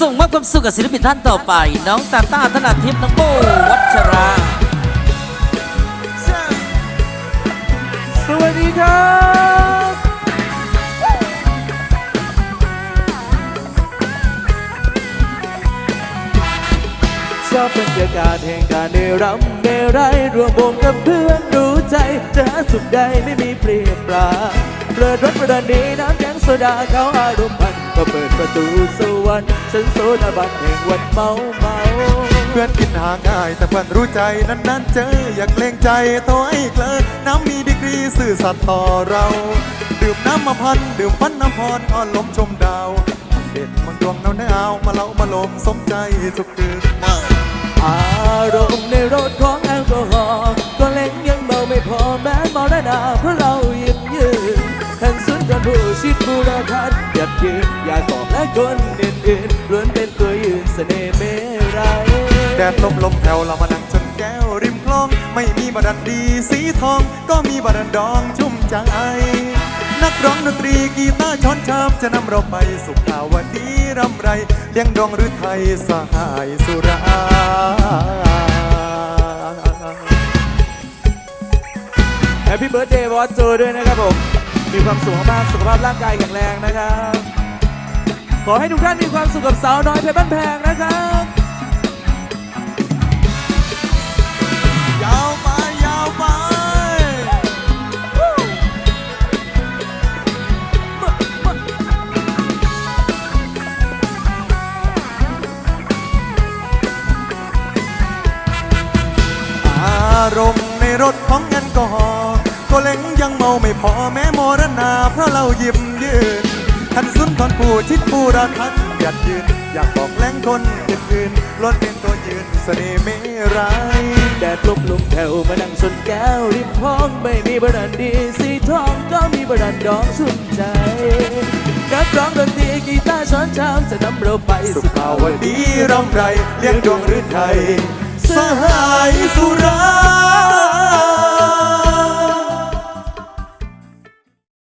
ส่งมอบความสุขกับศิลปินท่านต่อไป น้องตาต้าธนาทิพย์น้องโบวัชรา สวัสดีครับชอบบรรยากาศแห่งการได้รำได้ไรรวมวงกับเพื่อนรู้ใจจะหาสุขใดไม่มีเปรียบปรา เปิดรถประเดีน้ำแข็งโซดาเขาอารมณ์มันก็เปิดประตูสวรรค์ฉันโซดาบันแห่งวันเมาเมาเพื่อนกินหาง่าย แต่เพื่อนรู้ใจนั้น ๆ เจออยากเกรงใจตัวไอ้เกลอน้ำมีดีกรีสื่อสัตย์ต่อเรา ดื่มน้ำมาพัน ดื่มฟันน้ำพรอ่อนลมชมดาว เด็ดมังดวงหนาหนาวมาเล่ามาลมสมใจทุกคืนอารมณ์ในรถของแอลก ผู้ชิดบูรพัฒน์หยัดยืนอยากบอกและคนอื่นๆล้วนเป็นตัวยืนเสน่ห์เมรัยแดดลมลมแผ่วเรามานั่งชนแก้วริมคลอง ไม่มีบาดันดีสีทอง ก็มีบาดันดองชุ่มใจ นักร้องดนตรีกีตาร์ช้อนชามจะนำเราไปสุขาวดีรำไรเลี้ยงดองหรือไทยสหายสุราแฮปปี้เบิร์ดเดย์บอสโจด้วยนะครับผม มีความสุขมากสุขภาพร่างกายแข็งแรงนะครับ ขอให้ทุกท่านมีความสุขกับสาวน้อยเพชรบ้านแพงนะครับยาวไปยาวไปอารมณ์ในรถของเงินก็หอ ล์ก็เล็งยังเมาไม่พอแม้มรณาเพราะเรายิ้มยืนท่านสุนทรผู้ชิดผู้ราคันหยัดยืน อยากบอกแหล้งคนอื่นล้วนเป็นตัวยืนเสน่ห์ไม่ร้ายแดดลมลมแถวมานั่งชนแก้วริมคลองไม่มีบรันดีสีทองก็มีบรันดองชุ่มใจนักร้องดนตรีกีตาร์ช้อนชามจะนำเราไปสุขาวดีรำไรเลี้ยงดวงหรือไทยสหายสุรา